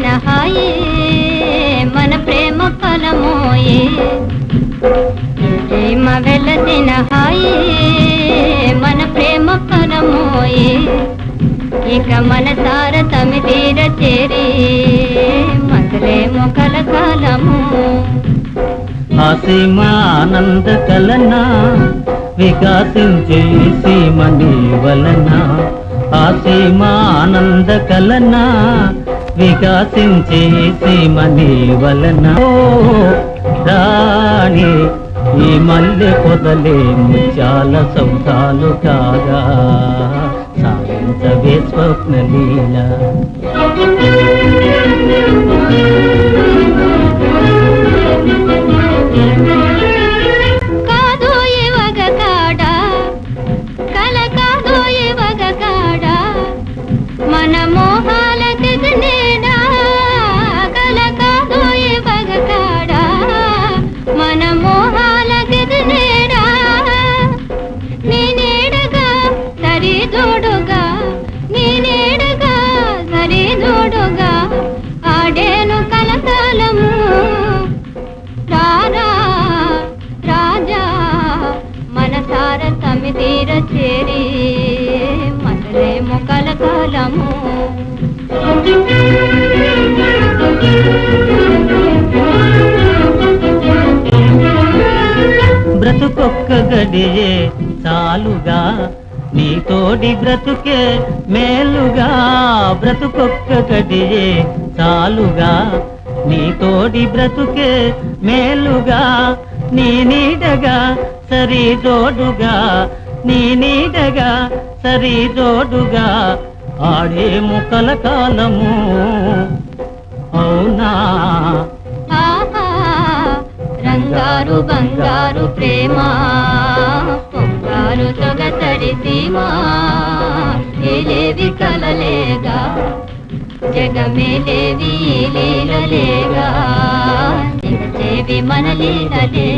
హాయి మన ప్రేమ ఫలమోయే. ప్రేమ వెలసిన హాయి మన ప్రేమ ఫలమోయే. ఇక మన సార తమి తీర చేరి మధురేమో కలకాలము అసీమ ఆనంద కలన వికాసించే సీమని వలన. అసీమ ఆనంద కలన వికాసించే సీమని వలన. ఓ రాణి ఈ మల్లె పొదలే ముత్యాల సౌదాలు కాగా. సాగించవే స్వప్నలీల. తీర చేరి మనలేమో కలకాలము. బ్రతుకొక్క గడియే చాలుగా నీతోడి బ్రతుకే మేలుగా. బ్రతుకొక్క గడియే చాలుగా నీతోడి బ్రతుకే మేలుగా. నీ నీడగా సరి జోడుగా సరిజోడుగా నీడగా సరి ఆడే ముక్కల కాలము. అవునా? రంగారు బంగారు ప్రేమ పొంగారు సొగసడి సీమ ఏలేవి కలలేగా జగమేలేవి లీలలేగా మనలేదలే